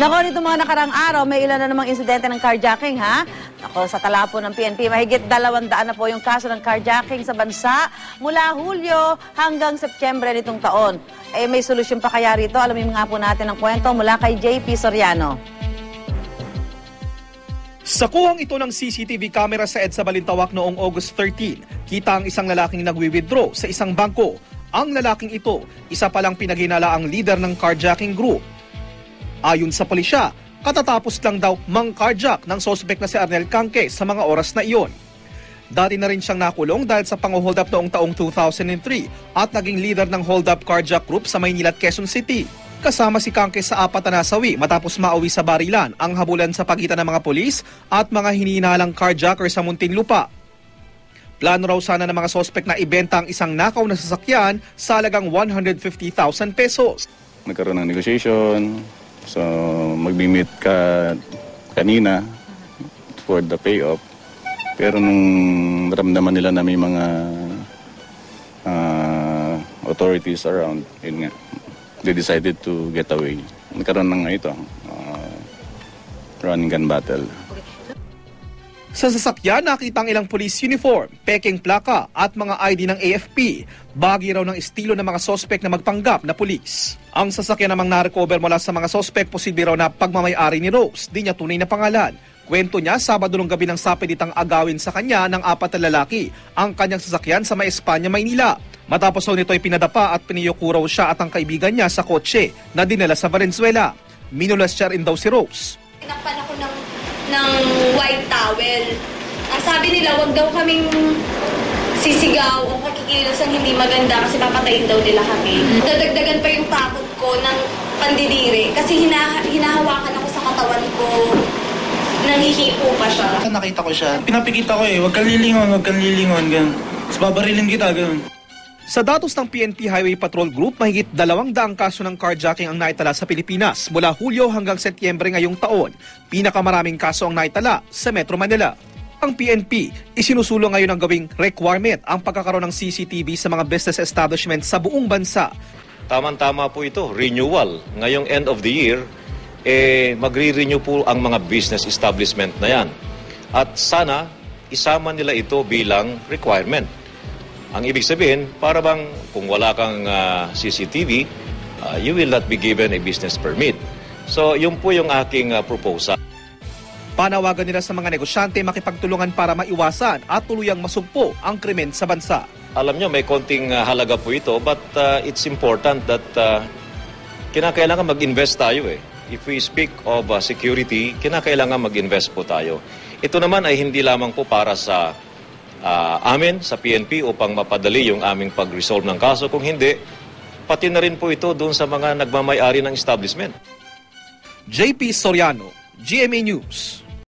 Nako, nito mga nakarang araw, may ilan na namang insidente ng carjacking, ha? Nako, sa talapo ng PNP, mahigit dalawang daan na po yung kaso ng carjacking sa bansa mula Hulyo hanggang Setyembre nitong taon. Eh, may solusyon pa kaya rito? Alamin nga po natin ang kwento mula kay JP Soriano. Sa kuhang ito ng CCTV camera sa EDSA Balintawak noong August 13, kita ang isang lalaking nagwi-withdraw sa isang bangko. Ang lalaking ito, isa palang pinaginala ang leader ng carjacking group. Ayon sa pulisya, katatapos lang daw mang-carjack ng sospek na si Arnel Canque sa mga oras na iyon. Dati na rin siyang nakulong dahil sa pang-hold up noong taong 2003 at naging leader ng hold-up carjack group sa Maynila at Quezon City. Kasama si Kangke sa apat na nasawi matapos mauwi sa barilan ang habulan sa pagitan ng mga polis at mga hinihinalang carjacker sa Muntinlupa. Plano raw sana ng mga sospek na ibenta ang isang nakaw na sasakyan sa halagang 150,000 pesos. nagkaroon ng negotiation. So, magbi-meet ka kanina for the payoff. Pero nung naramdaman nila na may mga ah, authorities around, yun nga, they decided to get away. Nagkaroon ng ito, ah, run gun battle. Sa sasakyan, nakita ang ilang police uniform, peking plaka at mga ID ng AFP. Bagi raw ng estilo ng mga sospek na magpanggap na pulis. Ang sasakyan namang narecover mula sa mga sospek, posible raw na pagmamayari ni Rose, di niya tunay na pangalan. Kwento niya, Sabado ng gabi ng sapilitang agawin sa kanya ng apat na lalaki ang kanyang sasakyan sa may Maynila. Matapos raw nito ay pinadapa at piniyokuraw siya at ang kaibigan niya sa kotse na dinala sa Valenzuela. Minulas siya rin daw si Rose. Ng, white towel. Ang sabi nila, wag daw kaming sisigaw o kakikilos ang hindi maganda kasi papatayin daw nila kami. Dadagdagan pa yung takot ko ng pandidiri kasi hina, hinahawakan ako sa katawan ko. Nangihipo pa siya. Nakita ko siya. Pinapikita ko eh, huwag kang lilingon, huwag kang lilingon, ganun. Tapos babarilin kita, ganun. Sa datos ng PNP Highway Patrol Group, mahigit dalawang daang kaso ng carjacking ang naitala sa Pilipinas mula Hulyo hanggang Setyembre ngayong taon. Pinakamaraming kaso ang naitala sa Metro Manila. Ang PNP, isinusulong ngayon ang gawing requirement ang pagkakaroon ng CCTV sa mga business establishments sa buong bansa. Tama-tama po ito, renewal. Ngayong end of the year, eh, magre-renew po ang mga business establishment na yan. At sana, isama nila ito bilang requirement. Ang ibig sabihin, para bang kung wala kang ah, CCTV, ah, you will not be given a business permit. So, yun po yung aking ah, proposal. Panawagan nila sa mga negosyante makipagtulungan para maiwasan at tuluyang masugpo ang krimen sa bansa. Alam nyo, may konting ah, halaga po ito, but ah, it's important that ah, kinakailangan mag-invest tayo eh. If we speak of ah, security, kinakailangan mag-invest po tayo. Ito naman ay hindi lamang po para sa ah, amin, sa PNP, upang mapadali yung aming pag-resolve ng kaso. Kung hindi, pati na rin po ito doon sa mga nagmamayari ng establishment. JP Soriano, GMA News.